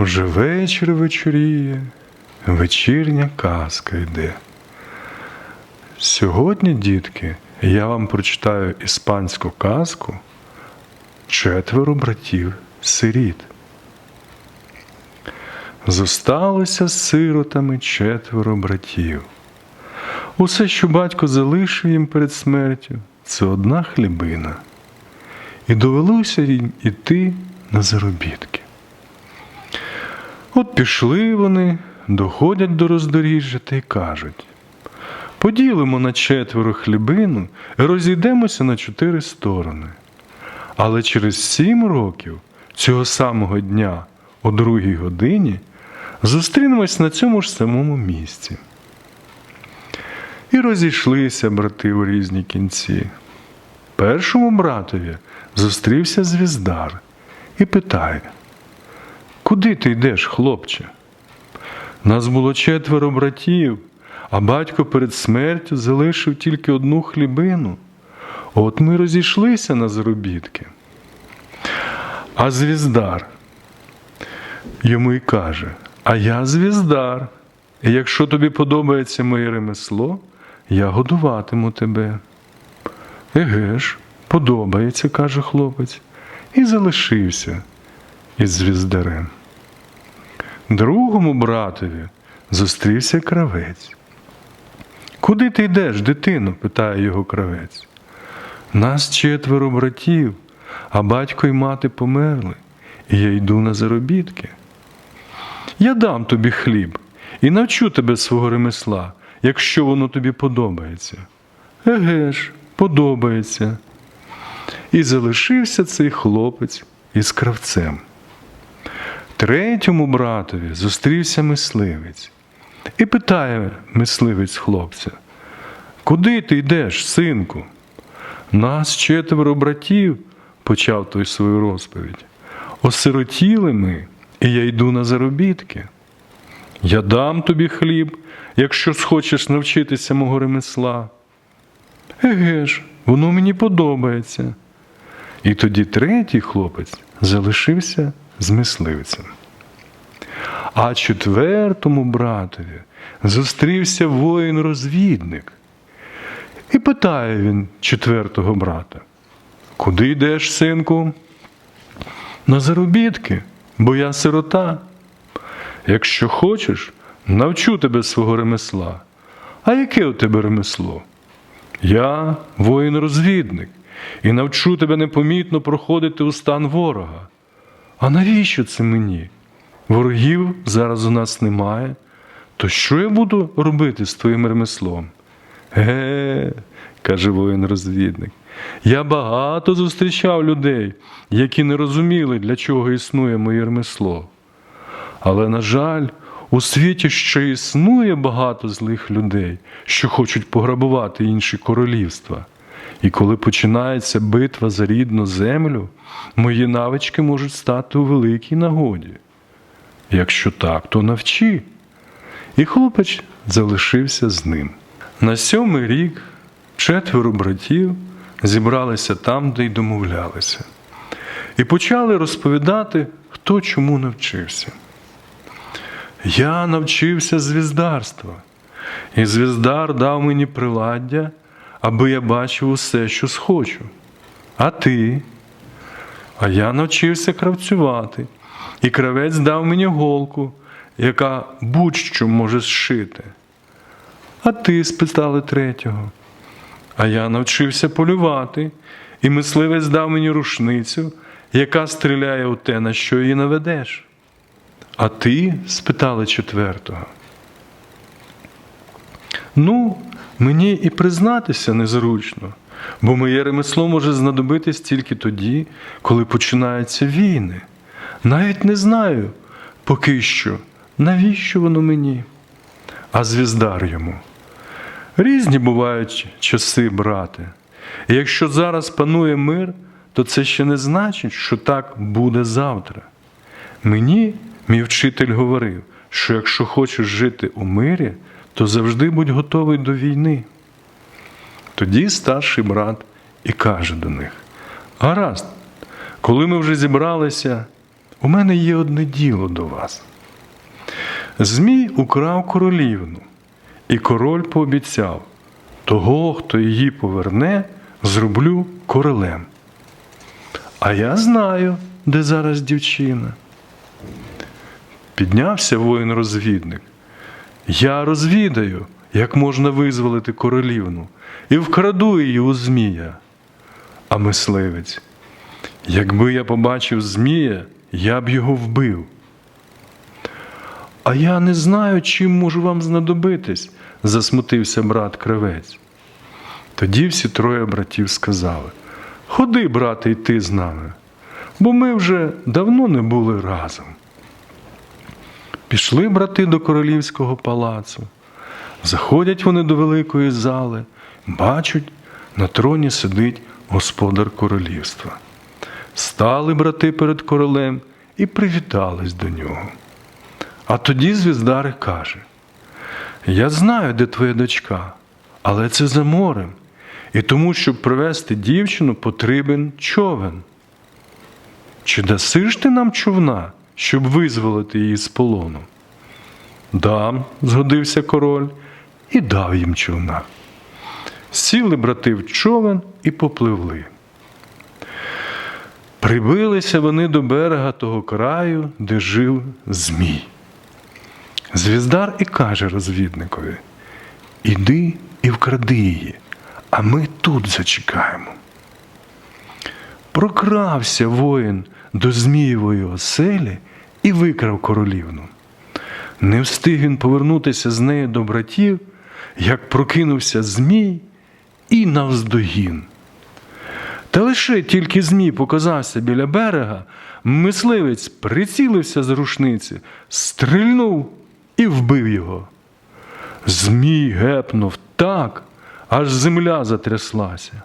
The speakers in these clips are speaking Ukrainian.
Уже вечір вечоріє, вечірня казка йде. Сьогодні, дітки, я вам прочитаю іспанську казку четверо братів сиріт. Зосталося з сиротами четверо братів. Усе, що батько залишив їм перед смертю, це одна хлібина. І довелося їм іти на заробітки. От пішли вони, доходять до роздоріжжя та й кажуть: поділимо на четверо хлібину і розійдемося на чотири сторони. Але через сім років цього самого дня, о другій годині, зустрінемось на цьому ж самому місці. І розійшлися брати у різні кінці. Першому братові зустрівся звіздар і питає: Куди ти йдеш, хлопче? Нас було четверо братів, а батько перед смертю залишив тільки одну хлібину. От ми розійшлися на заробітки. А звіздар йому й каже: А я звіздар, і якщо тобі подобається моє ремесло, я годуватиму тебе. Еге ж, подобається, каже хлопець, і залишився із звіздарем. Другому братові зустрівся кравець. Куди ти йдеш, дитино? питає його кравець. Нас четверо братів, а батько й мати померли, і я йду на заробітки. Я дам тобі хліб і навчу тебе свого ремесла, якщо воно тобі подобається. Еге ж, подобається. І залишився цей хлопець із кравцем. Третьому братові зустрівся мисливець і питає мисливець хлопця: Куди ти йдеш, синку? Нас четверо братів, почав той свою розповідь. Осиротіли ми, і я йду на заробітки. Я дам тобі хліб, якщо схочеш навчитися мого ремесла. Еге ж, воно мені подобається. І тоді третій хлопець залишився з мисливцем. А четвертому братові зустрівся воїн-розвідник. І питає він четвертого брата: Куди йдеш, синку? На заробітки, бо я сирота. Якщо хочеш, навчу тебе свого ремесла. А яке у тебе ремесло? Я воїн-розвідник, і навчу тебе непомітно проходити у стан ворога. А навіщо це мені? Ворогів зараз у нас немає. То що я буду робити з твоїм ремеслом? Ге, каже воїн-розвідник. Я багато зустрічав людей, які не розуміли, для чого існує моє ремесло. Але, на жаль, у світі ще існує багато злих людей, що хочуть пограбувати інші королівства. І коли починається битва за рідну землю, мої навички можуть стати у великій нагоді. Якщо так, то навчи. І хлопець залишився з ним. На сьомий рік четверо братів зібралися там, де й домовлялися, і почали розповідати, хто чому навчився. Я навчився звіздарства, і звіздар дав мені приладдя, аби я бачив усе, що схочу. А ти? А я навчився кравцювати, і кравець дав мені голку, яка будь-що може зшити. А ти? спитали третього. А я навчився полювати, і мисливець дав мені рушницю, яка стріляє у те, на що її наведеш. А ти? спитали четвертого. Ну, мені і признатися незручно, бо моє ремесло може знадобитись тільки тоді, коли починаються війни. Навіть не знаю поки що, навіщо воно мені, а звіздар йому. Різні бувають часи, брате. І якщо зараз панує мир, то це ще не значить, що так буде завтра. Мені мій вчитель говорив, що якщо хочеш жити у мирі, то завжди будь готовий до війни. Тоді старший брат і каже до них: Гаразд, коли ми вже зібралися, у мене є одне діло до вас. Змій украв королівну, і король пообіцяв того, хто її поверне, зроблю королем. А я знаю, де зараз дівчина. Піднявся воїн-розвідник. Я розвідаю, як можна визволити королівну, і вкраду її у Змія. А мисливець. Якби я побачив Змія, я б його вбив. А я не знаю, чим можу вам знадобитись, засмутився брат кривець. Тоді всі троє братів сказали: Ходи, брате, йти з нами, бо ми вже давно не були разом. Пішли брати до королівського палацу. Заходять вони до великої зали, бачать, на троні сидить господар королівства. Стали брати перед королем і привітались до нього. А тоді звіздар каже: Я знаю, де твоя дочка, але це за морем, і тому, щоб привезти дівчину, потрібен човен. Чи даси ж ти нам човна, щоб визволити її з полону? Дам, згодився король, і дав їм човна. Сіли брати в човен і попливли. Прибилися вони до берега того краю, де жив Змій. Звіздар і каже розвідникові: Іди і вкради її, а ми тут зачекаємо. Прокрався воїн до Змієвої оселі і викрав королівну. Не встиг він повернутися з нею до братів, як прокинувся Змій і навздогін. Та лише тільки Змій показався біля берега, мисливець прицілився з рушниці, стрільнув і вбив його. Змій гепнув так, аж земля затряслася.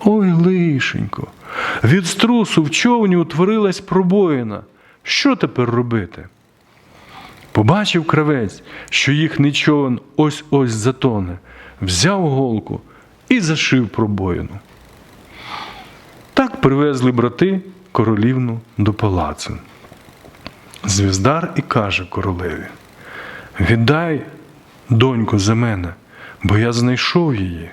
Ой, лишенько, від струсу в човні утворилась пробоїна. Що тепер робити? Побачив кравець, що їхній човен ось ось затоне, взяв голку і зашив пробоїну. Так привезли брати королівну до палацу. Звіздар і каже королеві: Віддай доньку за мене, бо я знайшов її.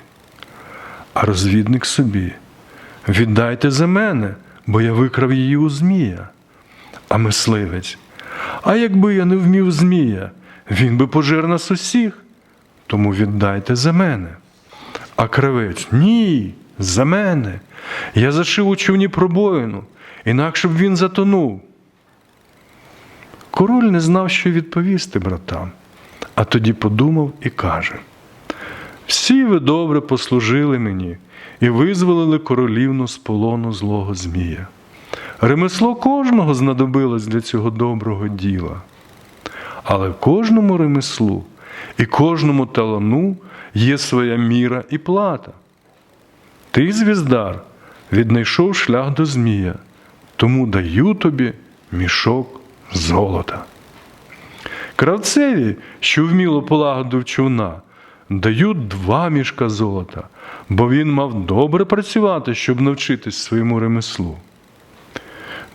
А розвідник собі: Віддайте за мене, бо я викрав її у Змія. А мисливець. А якби я не вмів Змія, він би пожер нас усіх. Тому віддайте за мене. А кравець ні, за мене. Я зашив у човні пробоїну, інакше б він затонув. Король не знав, що відповісти братам, а тоді подумав і каже: Всі ви добре послужили мені і визволили королівну з полону злого Змія. Ремесло кожного знадобилось для цього доброго діла. Але кожному ремеслу і кожному талану є своя міра і плата. Ти, звіздар, віднайшов шлях до Змія, тому даю тобі мішок золота. Кравцеві, що вміло полагодив човна, дають два мішка золота, бо він мав добре працювати, щоб навчитись своєму ремеслу.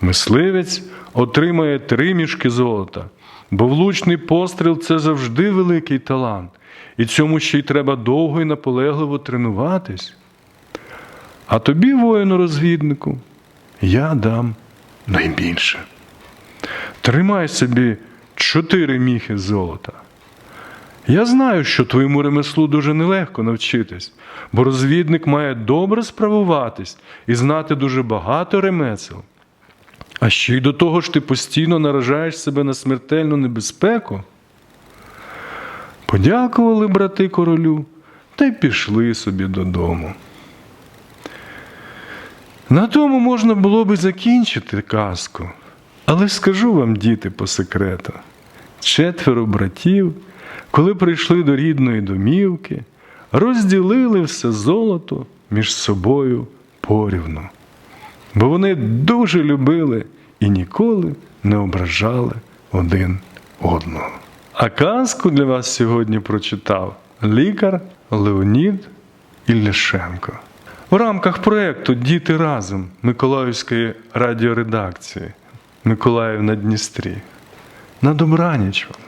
Мисливець отримає три мішки золота, бо влучний постріл це завжди великий талант, і цьому ще й треба довго і наполегливо тренуватись. А тобі, воїну-розвіднику, я дам найбільше. Тримай собі чотири міхи золота. Я знаю, що твоєму ремеслу дуже нелегко навчитись, бо розвідник має добре справуватись і знати дуже багато ремесел. А ще й до того ж ти постійно наражаєш себе на смертельну небезпеку. Подякували брати королю та й пішли собі додому. На тому можна було би закінчити казку, але скажу вам, діти, по секрету: четверо братів, коли прийшли до рідної домівки, розділили все золото між собою порівну бо вони дуже любили і ніколи не ображали один одного. А казку для вас сьогодні прочитав лікар Леонід Ілляшенко. В рамках проєкту Діти разом Миколаївської радіоредакції. Миколаїв на Дністрі. На добраніч вам.